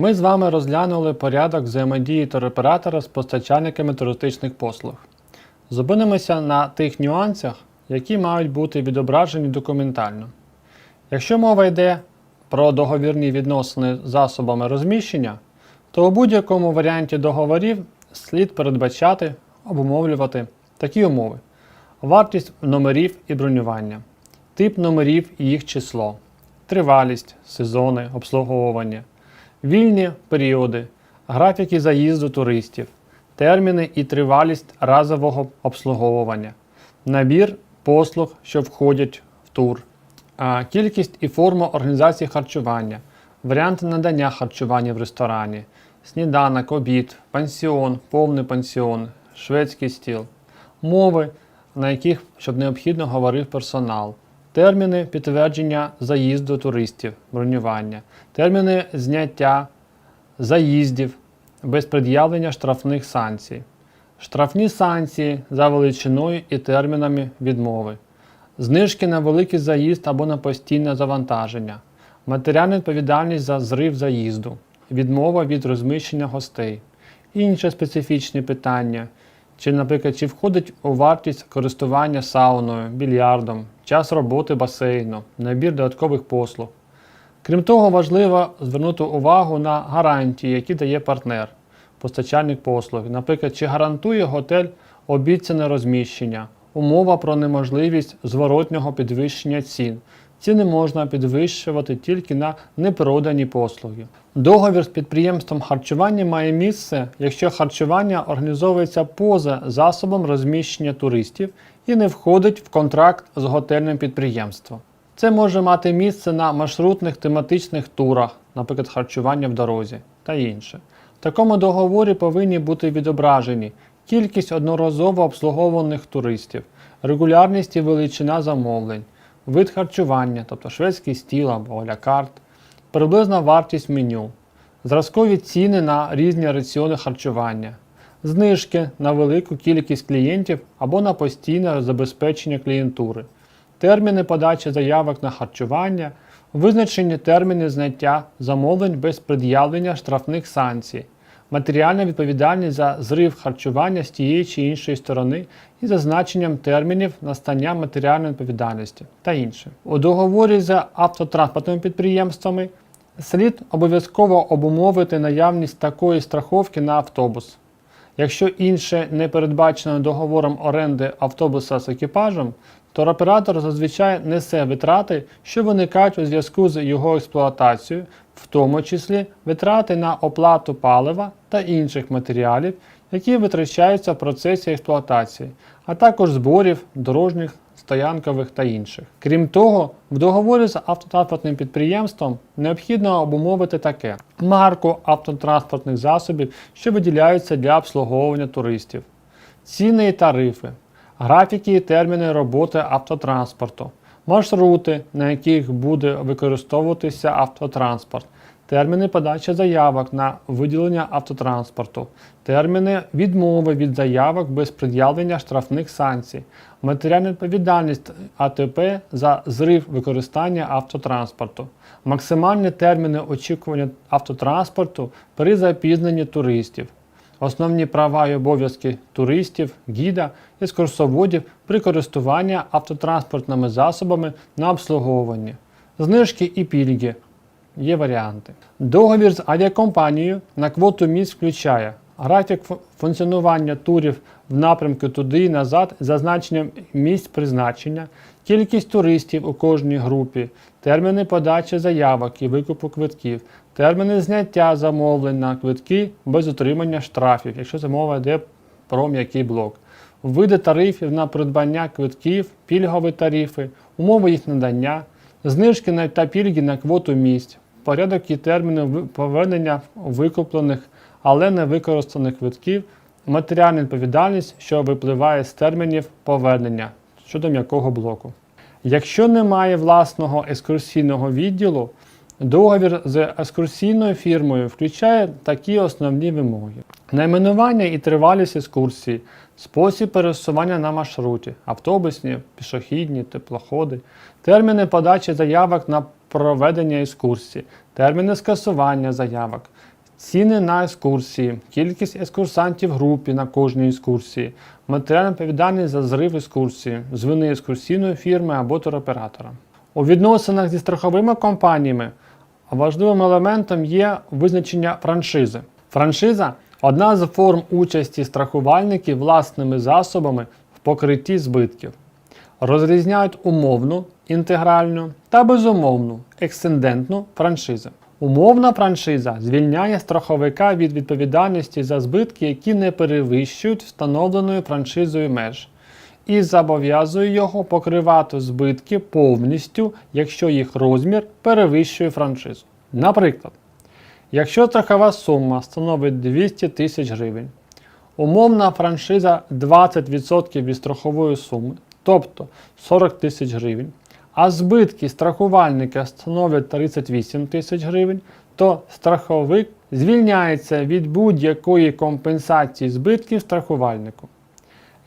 Ми з вами розглянули порядок взаємодії туроператора з постачальниками туристичних послуг. Зупинимося на тих нюансах, які мають бути відображені документально. Якщо мова йде про договірні відносини з засобами розміщення, то у будь-якому варіанті договорів слід передбачати, обумовлювати такі умови: вартість номерів і бронювання, тип номерів і їх число, тривалість, сезони, обслуговування, вільні періоди, графіки заїзду туристів, терміни і тривалість разового обслуговування, набір послуг, що входять в тур, кількість і форма організації харчування, варіанти надання харчування в ресторані, сніданок, обід, пансіон, повний пансіон, шведський стіл, мови, на яких щоб необхідно говорив персонал, терміни підтвердження заїзду туристів, бронювання, терміни зняття заїздів без пред'явлення штрафних санкцій, штрафні санкції за величиною і термінами відмови, знижки на великий заїзд або на постійне завантаження, матеріальна відповідальність за зрив заїзду, відмова від розміщення гостей, інші специфічні питання, чи, наприклад, чи входить у вартість користування сауною, більярдом, час роботи басейну, набір додаткових послуг. Крім того, важливо звернути увагу на гарантії, які дає партнер, постачальник послуг. Наприклад, чи гарантує готель обіцяне розміщення, умова про неможливість зворотнього підвищення цін. Ціни можна підвищувати тільки на непродані послуги. Договір з підприємством харчування має місце, якщо харчування організовується поза засобом розміщення туристів і не входить в контракт з готельним підприємством. Це може мати місце на маршрутних тематичних турах, наприклад, харчування в дорозі та інше. В такому договорі повинні бути відображені кількість одноразово обслуговуваних туристів, регулярність і величина замовлень, вид харчування, тобто шведський стіл або ля-карт, приблизна вартість меню, зразкові ціни на різні раціони харчування, знижки на велику кількість клієнтів або на постійне забезпечення клієнтури, терміни подачі заявок на харчування, визначені терміни зняття замовлень без пред'явлення штрафних санкцій, матеріальна відповідальність за зрив харчування з тієї чи іншої сторони і зазначенням термінів настання матеріальної відповідальності та інше. У договорі з автотранспортними підприємствами слід обов'язково обумовити наявність такої страховки на автобус. Якщо інше не передбачено договором оренди автобуса з екіпажем, туроператор зазвичай несе витрати, що виникають у зв'язку з його експлуатацією, в тому числі витрати на оплату палива та інших матеріалів, які витрачаються в процесі експлуатації, а також зборів дорожніх, стоянкових та інших. Крім того, в договорі з автотранспортним підприємством необхідно обумовити таке: марку автотранспортних засобів, що виділяються для обслуговування туристів, ціни і тарифи, графіки і терміни роботи автотранспорту, маршрути, на яких буде використовуватися автотранспорт, терміни подачі заявок на виділення автотранспорту, терміни відмови від заявок без пред'явлення штрафних санкцій, матеріальна відповідальність АТП за зрив використання автотранспорту, максимальні терміни очікування автотранспорту при запізненні туристів. Основні права і обов'язки туристів, гіда, екскурсоводів при користуванні автотранспортними засобами на обслуговування, знижки і пільги. Є варіанти. Договір з авіакомпанією на квоту місць включає графік функціонування турів в напрямку туди і назад зазначенням місць призначення, кількість туристів у кожній групі, терміни подачі заявок і викупу квитків, терміни зняття замовлень на квитки без отримання штрафів, якщо замова йде про м'який блок, види тарифів на придбання квитків, пільгові тарифи, умови їх надання, знижки та пільги на квоту місць, порядок і терміни повернення викуплених, але не використаних квитків, матеріальна відповідальність, що випливає з термінів повернення щодо м'якого блоку. Якщо немає власного екскурсійного відділу, договір з екскурсійною фірмою включає такі основні вимоги: найменування і тривалість екскурсії, спосіб пересування на маршруті, автобусні, пішохідні, теплоходи, терміни подачі заявок на проведення екскурсії, терміни скасування заявок, ціни на екскурсії, кількість екскурсантів в групі на кожній екскурсії, матеріальна відповідальність за зрив екскурсії, з вини екскурсійної фірми або туроператора. У відносинах зі страховими компаніями важливим елементом є визначення франшизи. Франшиза одна з форм участі страхувальників власними засобами в покритті збитків. Розрізняють умовну, інтегральну та безумовну ексцендентну франшизи. Умовна франшиза звільняє страховика від відповідальності за збитки, які не перевищують встановленою франшизою меж, і зобов'язує його покривати збитки повністю, якщо їх розмір перевищує франшизу. Наприклад, якщо страхова сума становить 200 тисяч гривень, умовна франшиза 20% від страхової суми, тобто 40 тисяч гривень, а збитки страхувальника становлять 38 тисяч гривень, то страховик звільняється від будь-якої компенсації збитків страхувальнику.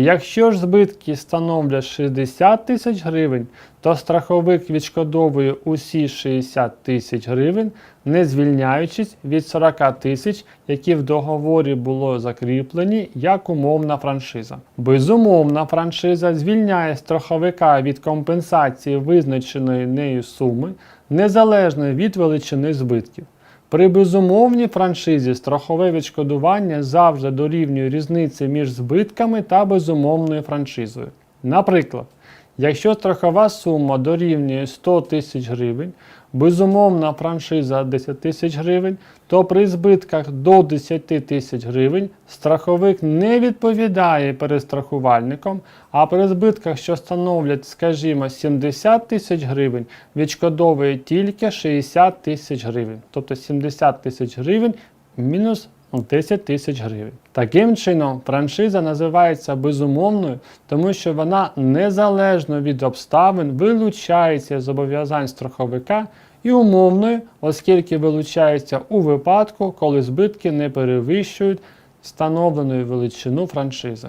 Якщо ж збитки становлять 60 тисяч гривень, то страховик відшкодовує усі 60 тисяч гривень, не звільняючись від 40 тисяч, які в договорі було закріплені як умовна франшиза. Безумовна франшиза звільняє страховика від компенсації визначеної нею суми, незалежно від величини збитків. При безумовній франшизі страхове відшкодування завжди дорівнює різниці між збитками та безумовною франшизою. Наприклад, якщо страхова сума дорівнює 100 тисяч гривень, безумовна франшиза 10 тисяч гривень, то при збитках до 10 тисяч гривень страховик не відповідає перестрахувальникам, а при збитках, що становлять, скажімо, 70 тисяч гривень, відшкодовує тільки 60 тисяч гривень. Тобто 70 тисяч гривень мінус 10 тисяч гривень. Таким чином, франшиза називається безумовною, тому що вона незалежно від обставин вилучається з зобов'язань страховика і умовною, оскільки вилучається у випадку, коли збитки не перевищують встановленої величину франшизи.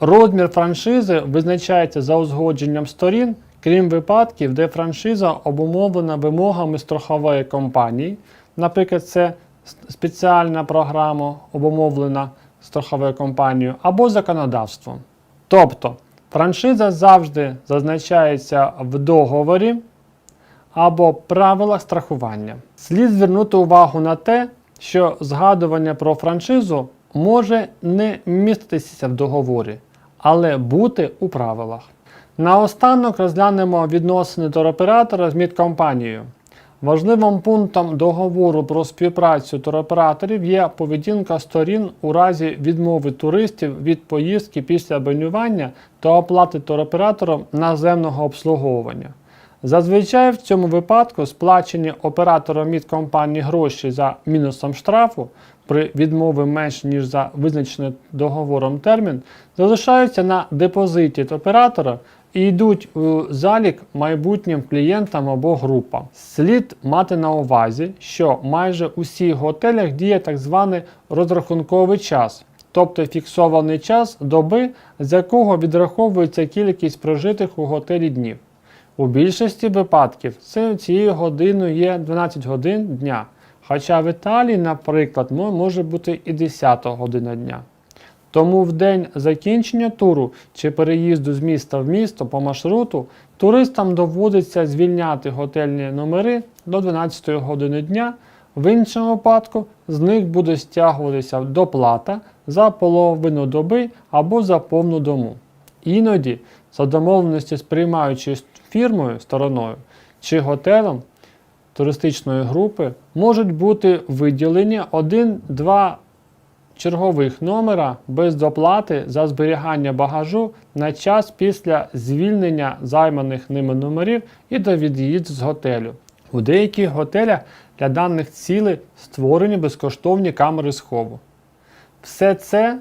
Розмір франшизи визначається за узгодженням сторін, крім випадків, де франшиза обумовлена вимогами страхової компанії, наприклад, це спеціальна програма, обумовлена страховою компанією, або законодавством. Тобто, франшиза завжди зазначається в договорі або правилах страхування. Слід звернути увагу на те, що згадування про франшизу може не міститися в договорі, але бути у правилах. Наостанок розглянемо відносини туроператора з мідкомпанією. Важливим пунктом договору про співпрацю туроператорів є поведінка сторін у разі відмови туристів від поїздки після бронювання та оплати туроператором наземного обслуговування. Зазвичай в цьому випадку сплачені оператором мідкомпанії гроші за мінусом штрафу при відмові менш ніж за визначений договором термін залишаються на депозиті оператора і йдуть у залік майбутнім клієнтам або групам. Слід мати на увазі, що майже у всіх готелях діє так званий розрахунковий час, тобто фіксований час доби, з якого відраховується кількість прожитих у готелі днів. У більшості випадків цією годиною є 12 годин дня. Хоча в Італії, наприклад, може бути і 10 година дня. Тому в день закінчення туру чи переїзду з міста в місто по маршруту туристам доводиться звільняти готельні номери до 12 години дня. В іншому випадку з них буде стягуватися доплата за половину доби або за повну дому. Іноді за домовленості з приймаючою фірмою стороною чи готелем туристичної групи можуть бути виділені один-два чергових номера без доплати за зберігання багажу на час після звільнення займаних ними номерів і до від'їзду з готелю. У деяких готелях Для даних цілей створені безкоштовні камери схову. Все це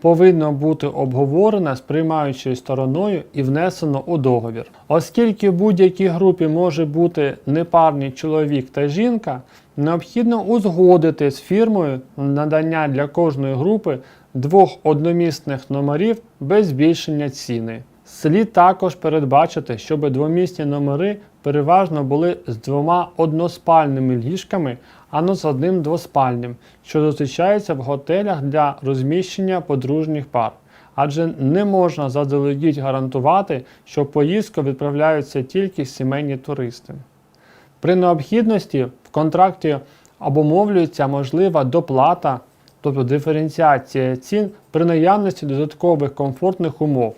повинно бути обговорено з приймаючою стороною і внесено у договір. Оскільки в будь-якій групі може бути непарний чоловік та жінка, необхідно узгодити з фірмою надання для кожної групи двох одномісних номерів без збільшення ціни. Слід також передбачити, щоб двомісні номери переважно були з двома односпальними ліжками, а не з одним двоспальним, що зустрічається в готелях для розміщення подружніх пар. Адже не можна заздалегідь гарантувати, що поїздку відправляються тільки сімейні туристи. При необхідності в контракті обумовлюється можлива доплата, тобто диференціація цін при наявності додаткових комфортних умов,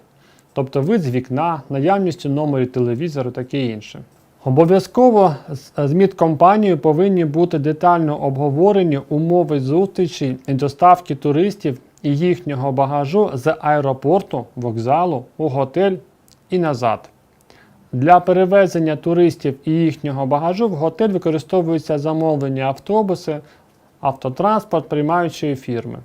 тобто вид з вікна, наявністю номерів телевізору таке інше. Обов'язково з з мідкомпанією повинні бути детально обговорені умови зустрічі і доставки туристів і їхнього багажу з аеропорту, вокзалу, у готель і назад. Для перевезення туристів і їхнього багажу в готель використовуються замовлені автобуси, автотранспорт приймаючої фірми.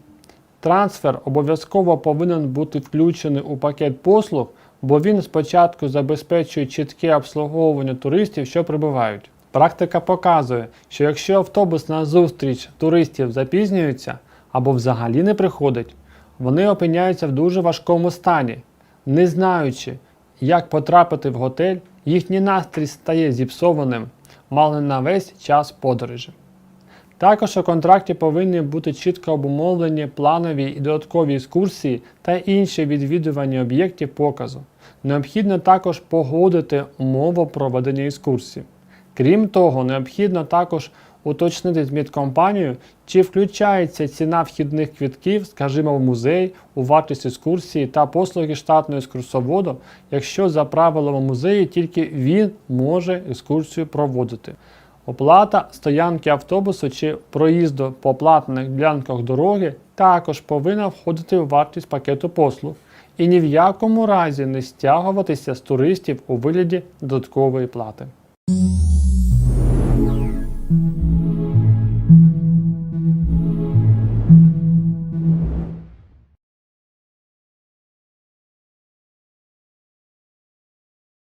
Трансфер обов'язково повинен бути включений у пакет послуг, бо він спочатку забезпечує чітке обслуговування туристів, що прибувають. Практика показує, що якщо автобус на зустріч туристів запізнюється або взагалі не приходить, вони опиняються в дуже важкому стані, не знаючи, як потрапити в готель, їхній настрій стає зіпсованим мало на весь час подорожі. Також у контракті повинні бути чітко обумовлені планові і додаткові екскурсії та інші відвідування об'єктів показу. Необхідно також погодити умову проведення екскурсії. Крім того, необхідно також уточнити з медкомпанією, чи включається ціна вхідних квитків, скажімо, в музей, у вартість екскурсії та послуги штатного екскурсоводу, якщо за правилами музею тільки він може екскурсію проводити. Оплата стоянки автобусу чи проїзду по платних ділянках дороги також повинна входити в вартість пакету послуг і ні в якому разі не стягуватися з туристів у вигляді додаткової плати.